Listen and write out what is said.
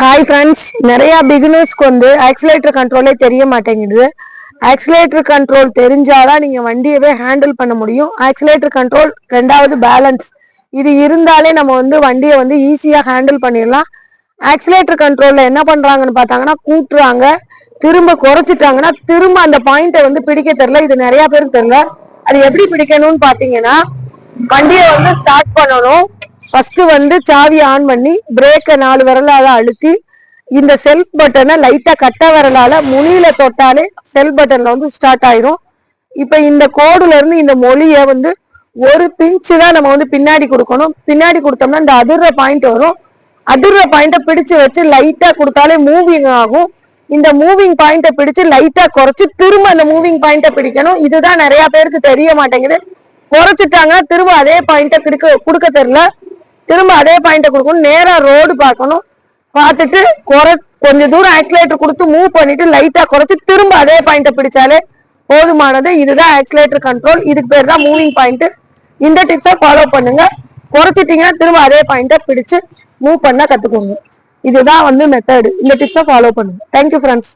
Hi friends நிறைய பிகினர்ஸ்க்கு வந்து oscillator கண்ட்ரோலே தெரிய மாட்டேங்குது. ஆக்சிலேட்டர் கண்ட்ரோல் தெரிஞ்சாதான் நீங்க வண்டியவே ஹேண்டில் பண்ண முடியும். ஆக்சிலேட்டர் கண்ட்ரோல் ரெண்டாவது பேலன்ஸ் இது இருந்தாலே நம்ம வந்து வண்டியை வந்து ஈஸியா ஹேண்டில் பண்ணிடலாம். ஆக்சிலேட்டர் கண்ட்ரோல்ல என்ன பண்றாங்கன்னு பார்த்தாங்கன்னா கூட்டுறாங்க. திரும்ப குறைச்சிட்டாங்கன்னா திரும்ப அந்த பாயிண்ட்டை வந்து பிடிக்க தெரியல. இது நிறைய பேருக்கு தெரியல. அது எப்படி பிடிக்கணும்னு பாத்தீங்கன்னா வண்டியை வந்து ஸ்டார்ட் பண்ணணும். ஃபர்ஸ்ட் வந்து சாவி ஆன் பண்ணி பிரேக்கை நாலு விரலால அழுத்தி இந்த செல்ஃப் பட்டனை லைட்டா கட்ட விரலால முனியில தொட்டாலே செல்ஃப் பட்டன்ல வந்து ஸ்டார்ட் ஆயிரும். இப்ப இந்த கோடுல இருந்து இந்த மொழியை வந்து ஒரு பிஞ்சு தான் நம்ம வந்து பின்னாடி கொடுக்கணும். பின்னாடி கொடுத்தோம்னா இந்த அதிர்ற பாயிண்ட் வரும். அதிர்ற பாயிண்ட்டை பிடிச்சு வச்சு லைட்டா கொடுத்தாலே மூவிங் ஆகும். இந்த மூவிங் பாயிண்ட்டை பிடிச்சு லைட்டா குறைச்சு திரும்ப அந்த மூவிங் பாயிண்ட்டை பிடிக்கணும். இதுதான் நிறைய பேருக்கு தெரிய மாட்டேங்குது. குறைச்சிட்டாங்க திரும்ப அதே பாயிண்ட்டை கொடுக்க கொடுக்க தெரியல. திரும்ப அதே பாயிண்ட்டை கொடுக்கணும். நேரா ரோடு பார்க்கணும். பார்த்துட்டு குறை கொஞ்ச தூரம் ஆக்சிலேட்டர் கொடுத்து மூவ் பண்ணிட்டு லைட்டா குறைச்சு திரும்ப அதே பாயிண்ட்டை பிடிச்சாலே போதுமானது. இதுதான் ஆக்சிலேட்டர் கண்ட்ரோல் இதுக்கு பேர் தான் மூவிங் பாயிண்ட் இந்த டிப்ஸை ஃபாலோ பண்ணுங்க. குறைச்சிட்டீங்கன்னா திரும்ப அதே பாயிண்ட்டை பிடிச்சு மூவ் பண்ண கத்துக்கோங்க. இதுதான் வந்து மெத்தடு இந்த டிப்ஸை ஃபாலோ பண்ணுங்க. Thank you friends